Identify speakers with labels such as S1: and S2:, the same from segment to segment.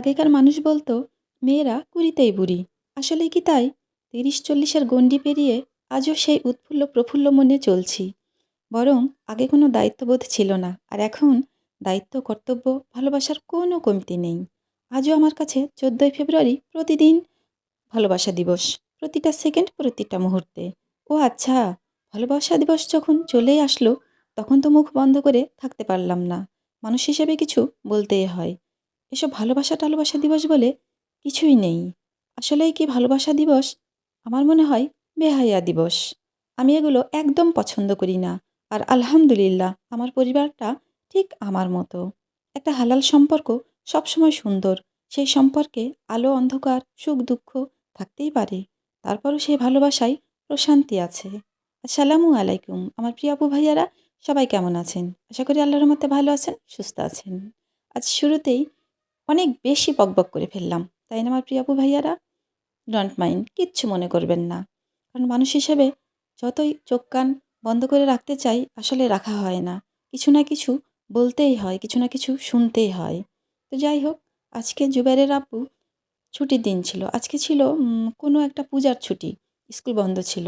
S1: আগেকার মানুষ বলতো, মেয়েরা কুড়িতেই বুড়ি। আসলে কি তাই? তিরিশ চল্লিশের গণ্ডি পেরিয়ে আজও সেই উৎফুল্ল প্রফুল্ল মনে চলছি। বরং আগে কোনো দায়িত্ববোধ ছিল না, আর এখন দায়িত্ব, কর্তব্য, ভালোবাসার কোনো কমতি নেই। আজও আমার কাছে চোদ্দোই ফেব্রুয়ারি প্রতিদিন ভালোবাসা দিবস, প্রতিটা সেকেন্ড, প্রতিটা মুহূর্তে। ও আচ্ছা ভালোবাসা দিবস যখন চলেই আসলো, তখন তো মুখ বন্ধ করে থাকতে পারলাম না। মানুষ হিসেবে কিছু বলতেই হয়। এসব ভালোবাসা টালোবাসা দিবস বলে কিছুই নেই। আসলেই কি ভালোবাসা দিবস? আমার মনে হয় বেহায়া দিবস। আমি এগুলো একদম পছন্দ করি না। আর আলহামদুলিল্লাহ, আমার পরিবারটা ঠিক আমার মতো। একটা হালাল সম্পর্ক সবসময় সুন্দর। সেই সম্পর্কে আলো, অন্ধকার, সুখ, দুঃখ থাকতেই পারে। তারপরও সেই ভালোবাসায় প্রশান্তি আছে। আসসালামু আলাইকুম। আমার প্রিয় আপু ভাইয়ারা, সবাই কেমন আছেন? আশা করি আল্লাহর মতে ভালো আছেন, সুস্থ আছেন। আজ শুরুতেই অনেক বেশি বকবক করে ফেললাম। তাই না, আমার প্রিয় আপু ভাইয়ারা? ডোন্ট মাইন্ড কিচ্ছু মনে করবেন না। কারণ মানুষ হিসেবে যতই চোখ কান বন্ধ করে রাখতে চাই, আসলে রাখা হয় না। কিছু না কিছু বলতেই হয়, কিছু না কিছু শুনতেই হয়। তো যাই হোক, আজকে জুবাইরের আব্বু ছুটির দিন ছিল। আজকে ছিল কোনো একটা পূজার ছুটি, স্কুল বন্ধ ছিল।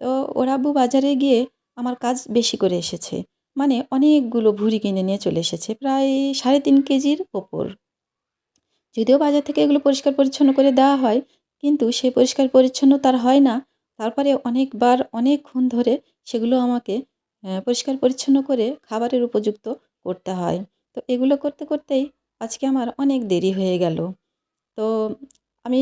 S1: তো ওর আব্বু বাজারে গিয়ে আমার কাজ বেশি করে এসেছে। মানে অনেকগুলো ভুঁড়ি কিনে নিয়ে চলে এসেছে, প্রায় সাড়ে তিন কেজির ওপর। যদিও বাজার থেকে এগুলো পরিষ্কার পরিচ্ছন্ন করে দেওয়া হয়, কিন্তু সেই পরিষ্কার পরিচ্ছন্ন তার হয় না। তারপরে অনেকবার, অনেকক্ষণ ধরে সেগুলো আমাকে পরিষ্কার পরিচ্ছন্ন করে খাবারের উপযুক্ত করতে হয়। তো এগুলো করতে করতেই আজকে আমার অনেক দেরি হয়ে গেল। তো আমি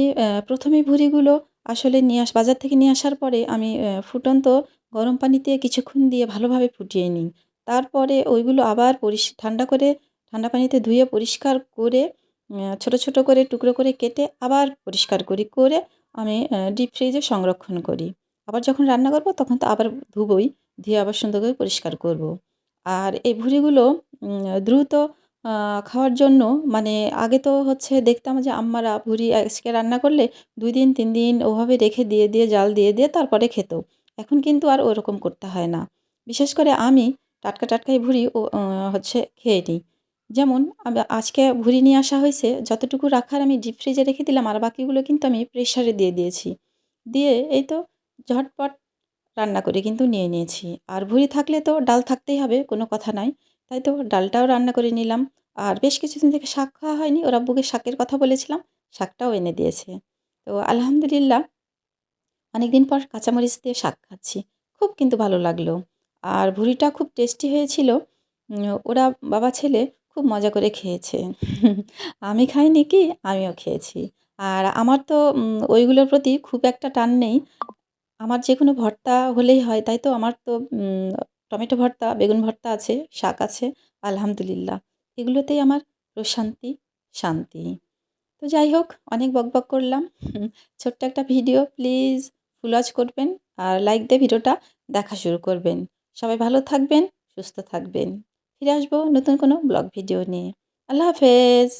S1: প্রথমে ভুঁড়িগুলো আসলে নিয়ে আস, বাজার থেকে নিয়ে আসার পরে আমি ফুটন্ত গরম পানিতে কিছুক্ষণ দিয়ে ভালোভাবে ফুটিয়ে নিই। তারপরে ওইগুলো আবার পরিষ ঠান্ডা করে, ঠান্ডা পানিতে ধুয়ে পরিষ্কার করে ছোট ছোট করে টুকরো করে কেটে আবার পরিষ্কার করি, করে আমি ডিপ ফ্রিজে সংরক্ষণ করি। আবার যখন রান্না করব তখন তো আবার ধুবই, ধুয়ে আবার সুন্দর করে পরিষ্কার করব। আর এই ভুঁড়িগুলো দ্রুত খাওয়ার জন্য মানে আগে তো হচ্ছে দেখতাম যে আম্মারা ভুঁড়ি আজকে রান্না করলে দুই দিন, তিন দিন ওভাবে রেখে দিয়ে দিয়ে জাল দিয়ে দিয়ে তারপরে খেত। এখন কিন্তু আর ওরকম করতে হয় না। বিশেষ করে আমি টাটকা টাটকাই ভুঁড়ি ও হচ্ছে খেয়ে নিই। যেমন আজকে ভুঁড়ি নিয়ে আসা হয়েছে, যতটুকু রাখার আমি ডিপ ফ্রিজে রেখে দিলাম, আর বাকিগুলো কিন্তু আমি প্রেশারে দিয়ে দিয়েছি। দিয়ে এই তো ঝটপট রান্না করে কিন্তু নিয়ে নিয়েছি। আর ভুঁড়ি থাকলে তো ডাল থাকতেই হবে, কোনো কথা নাই। তাই তো ডালটাও রান্না করে নিলাম। আর বেশ কিছুদিন থেকে শাক খাওয়া হয়নি, ওর আব্বুকে শাকের কথা বলেছিলাম, শাকটাও এনে দিয়েছে। তো আলহামদুলিল্লাহ, অনেকদিন পর কাঁচামরিচ দিয়ে শাক খাচ্ছি, খুব কিন্তু ভালো লাগল। আর ভুঁড়িটা খুব টেস্টি হয়েছিল। ওরা বাবা ছেলে খুব মজা করে খেয়েছে। আমি খাইনি কি? আমিও খেয়েছি। আর আমার তো ওইগুলোর প্রতি খুব একটা টান নেই। আমার যে কোনো ভর্তা হলেই হয়, তাই তো? আমার তো টমেটো ভর্তা, বেগুন ভর্তা আছে, শাক আছে, আলহামদুলিল্লাহ। এগুলোতেই আমার প্রশান্তি, শান্তি। তো যাই হোক, অনেক বকবক করলাম। ছোট্ট একটা ভিডিও, প্লিজ ফুল ওয়াচ করবেন আর লাইক দিয়ে ভিডিওটা দেখা শুরু করবেন। সবাই ভালো থাকবেন, সুস্থ থাকবেন। ফিরে আসব নতুন কোনো ব্লগ ভিডিও নিয়ে। আল্লাহ হাফেজ।